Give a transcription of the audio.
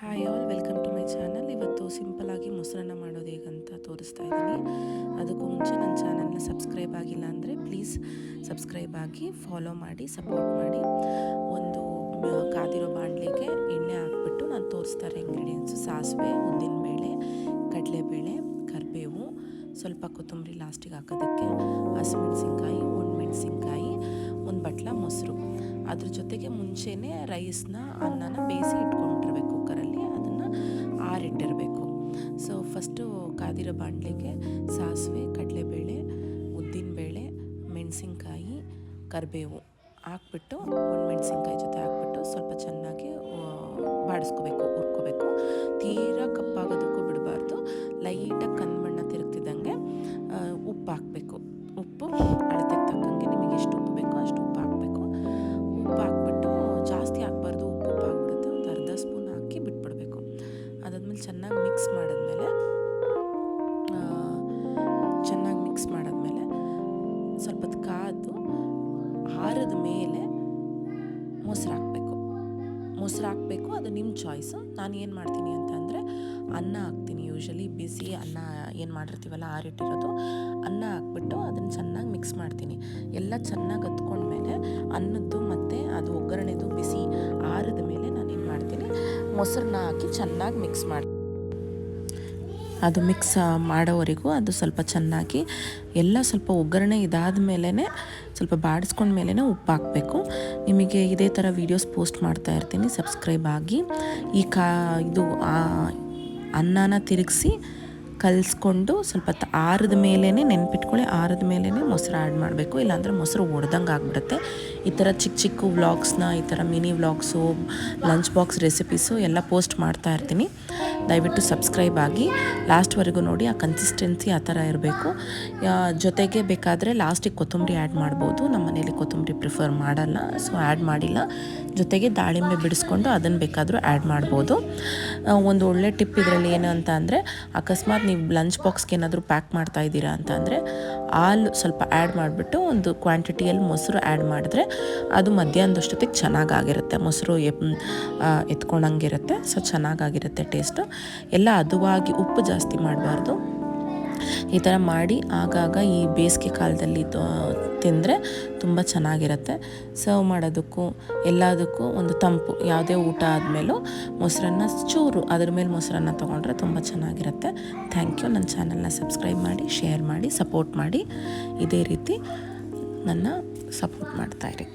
Hi all welcome to my channel ಇವತ್ತು ಸಿಂಪಲಾಗಿ ಮೊಸರನ್ನ ಮಾಡೋದು ಹೇಗಂತ ತೋರಿಸ್ತಾ ಇದ್ದೀನಿ. ಅದಕ್ಕೂ ಮುಂಚೆ ನನ್ನ ಚಾನಲ್ನ ಸಬ್ಸ್ಕ್ರೈಬ್ ಆಗಿಲ್ಲ ಅಂದರೆ ಪ್ಲೀಸ್ ಸಬ್ಸ್ಕ್ರೈಬ್ ಆಗಿ ಫಾಲೋ ಮಾಡಿ ಸಪೋರ್ಟ್ ಮಾಡಿ. ಒಂದು ಕಾದಿರೋ ಬಾಣಲಿಗೆ ಎಣ್ಣೆ ಹಾಕ್ಬಿಟ್ಟು ನಾನು ತೋರಿಸ್ತಾರೆ ಇಂಗ್ರೀಡಿಯೆಂಟ್ಸು ಸಾಸಿವೆ ಉದ್ದಿನಬೇಳೆ ಕಡಲೆಬೇಳೆ, ಕರಿಬೇವು, ಸ್ವಲ್ಪ ಕೊತ್ತಂಬರಿ ಲಾಸ್ಟಿಗೆ ಹಾಕೋದಕ್ಕೆ, ಹಸಿಮೆಣಸಿನ್ಕಾಯಿ, ಒಣಮೆಣಸಿನ್ಕಾಯಿ, ಒಂದು ಬಟ್ಲ ಮೊಸರು. ಅದ್ರ ಜೊತೆಗೆ ಮುಂಚೆನೇ ರೈಸ್ನ ಅನ್ನನ ಬೇಯಿಸಿ ಅದನ್ನು ಆರಿಟ್ಟಿರಬೇಕು ಸೊ ಫಸ್ಟು ಕಾದಿರೋ ಬಾಣಲೆಗೆ ಸಾಸಿವೆ, ಕಡಲೆಬೇಳೆ, ಉದ್ದಿನಬೇಳೆ, ಮೆಣಸಿನ್ಕಾಯಿ, ಕರಿಬೇವು ಹಾಕ್ಬಿಟ್ಟು ಒಣಮೆಣಸಿನ್ಕಾಯಿ ಜೊತೆ ಹಾಕ್ಬಿಟ್ಟು ಸ್ವಲ್ಪ ಚೆನ್ನಾಗಿ ಬಾಡಿಸ್ಕೋಬೇಕು, ಹುರ್ಕೋಬೇಕು. ಆರಿದ ಮೇಲೆ ಮೊಸರು ಹಾಕಬೇಕು ಮೊಸರು ಹಾಕ್ಬೇಕು ಅದು ನಿಮ್ಮ ಚಾಯ್ಸು ನಾನು ಏನು ಮಾಡ್ತೀನಿ ಅಂತಂದರೆ ಅನ್ನ ಹಾಕ್ತೀನಿ. ಯೂಶ್ವಲಿ ಬಿಸಿ ಅನ್ನ ಏನು ಮಾಡಿರ್ತೀವಲ್ಲ ಆರಿಟ್ಟಿರೋದು ಅನ್ನ ಹಾಕ್ಬಿಟ್ಟು ಅದನ್ನು ಚೆನ್ನಾಗಿ ಮಿಕ್ಸ್ ಮಾಡ್ತೀನಿ. ಎಲ್ಲ ಚೆನ್ನಾಗಿ ಹತ್ಕೊಂಡ್ಮೇಲೆ ಅನ್ನದ್ದು ಮತ್ತು ಅದು ಒಗ್ಗರಣೆದು ಬಿಸಿ ಆರಿದ ಮೇಲೆ ನಾನು ಏನು ಮಾಡ್ತೀನಿ, ಮೊಸರನ್ನ ಹಾಕಿ ಚೆನ್ನಾಗಿ ಮಿಕ್ಸ್ ಮಾಡಿ ಅದು ಮಿಕ್ಸ್ ಮಾಡೋವರೆಗೂ ಅದು ಸ್ವಲ್ಪ ಚೆನ್ನಾಗಿ ಎಲ್ಲ ಸ್ವಲ್ಪ ಒಗ್ಗರಣೆ ಇದಾದ ಮೇಲೇ ಸ್ವಲ್ಪ ಬಾಡಿಸ್ಕೊಂಡ ಮೇಲೇ ಉಪ್ಪು ಹಾಕಬೇಕು. ನಿಮಗೆ ಇದೇ ಥರ ವೀಡಿಯೋಸ್ ಪೋಸ್ಟ್ ಮಾಡ್ತಾ ಇರ್ತೀನಿ. ಸಬ್ಸ್ಕ್ರೈಬ್ ಆಗಿ ಈ ಕಾ, ಇದು ಅನ್ನನ ತಿರುಗಿಸಿ ಕಲಿಸ್ಕೊಂಡು ಸ್ವಲ್ಪ ಆರದ ಮೇಲೇ ನೆನ್ಪಿಟ್ಕೊಳ್ಳಿ. ಆರದ ಮೇಲೇ ಮೊಸರು ಆ್ಯಡ್ ಮಾಡಬೇಕು. ಇಲ್ಲಾಂದರೆ ಮೊಸರು ಒಡ್ದಂಗೆ ಆಗಿಬಿಡುತ್ತೆ. ಈ ಥರ ಚಿಕ್ಕ ಚಿಕ್ಕ ವ್ಲಾಗ್ಸ್ನ ಈ ಥರ mini vlogs lunch box recipes ಎಲ್ಲ ಪೋಸ್ಟ್ ಮಾಡ್ತಾ ಇರ್ತೀನಿ. ದಯವಿಟ್ಟು ಸಬ್ಸ್ಕ್ರೈಬ್ ಆಗಿ ಲಾಸ್ಟ್ವರೆಗೂ ನೋಡಿ, ಆ ಕನ್ಸಿಸ್ಟೆನ್ಸಿ ಆ ಥರ ಇರಬೇಕು. ಜೊತೆಗೆ ಬೇಕಾದರೆ ಲಾಸ್ಟಿಗೆ ಕೊತ್ತಂಬರಿ ಆ್ಯಡ್ ಮಾಡ್ಬೋದು. ನಮ್ಮ ಮನೇಲಿ ಕೊತ್ತಂಬರಿ ಪ್ರಿಫರ್ ಮಾಡಲ್ಲ ಸೊ ಆ್ಯಡ್ ಮಾಡಿಲ್ಲ. ಜೊತೆಗೆ ದಾಳಿಂಬೆ ಬಿಡಿಸ್ಕೊಂಡು ಅದನ್ನು ಬೇಕಾದರೂ ಆ್ಯಡ್ ಮಾಡ್ಬೋದು. ಒಂದು ಒಳ್ಳೆ ಟಿಪ್ ಇದರಲ್ಲಿ ಏನು ಅಂತ ಅಂದರೆ, ಅಕಸ್ಮಾತ್ ನೀವು ಲಂಚ್ ಬಾಕ್ಸ್ಗೆ ಏನಾದರೂ ಪ್ಯಾಕ್ ಮಾಡ್ತಾ ಇದ್ದೀರಾ ಅಂತ ಅಂದರೆ, ಹಾಲು ಸ್ವಲ್ಪ ಆ್ಯಡ್ ಮಾಡಿಬಿಟ್ಟು ಒಂದು ಕ್ವಾಂಟಿಟಿಯಲ್ಲಿ ಮೊಸರು ಆ್ಯಡ್ ಮಾಡಿದ್ರೆ, ಅದು ಮಧ್ಯಾಹ್ನದಷ್ಟೊತ್ತಿಗೆ ಚೆನ್ನಾಗಾಗಿರುತ್ತೆ. ಮೊಸರು ಎತ್ಕೊಂಡಂಗಿರುತ್ತೆ ಸೊ ಚೆನ್ನಾಗಾಗಿರುತ್ತೆ ಟೇಸ್ಟು ಎಲ್ಲ ಅದುವಾಗಿ ಉಪ್ಪು ಜಾಸ್ತಿ ಮಾಡಬಾರ್ದು. ಈ ಥರ ಮಾಡಿ ಆಗಾಗ ಈ ಬೇಸಿಗೆ ಕಾಲದಲ್ಲಿ ತಿಂದರೆ ತುಂಬ ಚೆನ್ನಾಗಿರುತ್ತೆ. ಸರ್ವ್ ಮಾಡೋದಕ್ಕೂ ಎಲ್ಲದಕ್ಕೂ ಒಂದು ತಂಪು, ಯಾವುದೇ ಊಟ ಆದಮೇಲೂ ಮೊಸರನ್ನ ಚೂರು ಅದ್ರ ಮೇಲೆ ಮೊಸರನ್ನ ತೊಗೊಂಡ್ರೆ ತುಂಬ ಚೆನ್ನಾಗಿರುತ್ತೆ. ಥ್ಯಾಂಕ್ ಯು ನನ್ನ ಚಾನಲ್ನ ಸಬ್ಸ್ಕ್ರೈಬ್ ಮಾಡಿ ಶೇರ್ ಮಾಡಿ ಸಪೋರ್ಟ್ ಮಾಡಿ. ಇದೇ ರೀತಿ ನನ್ನ ಸಪೋರ್ಟ್ ಮಾಡ್ತಾಯಿರಿ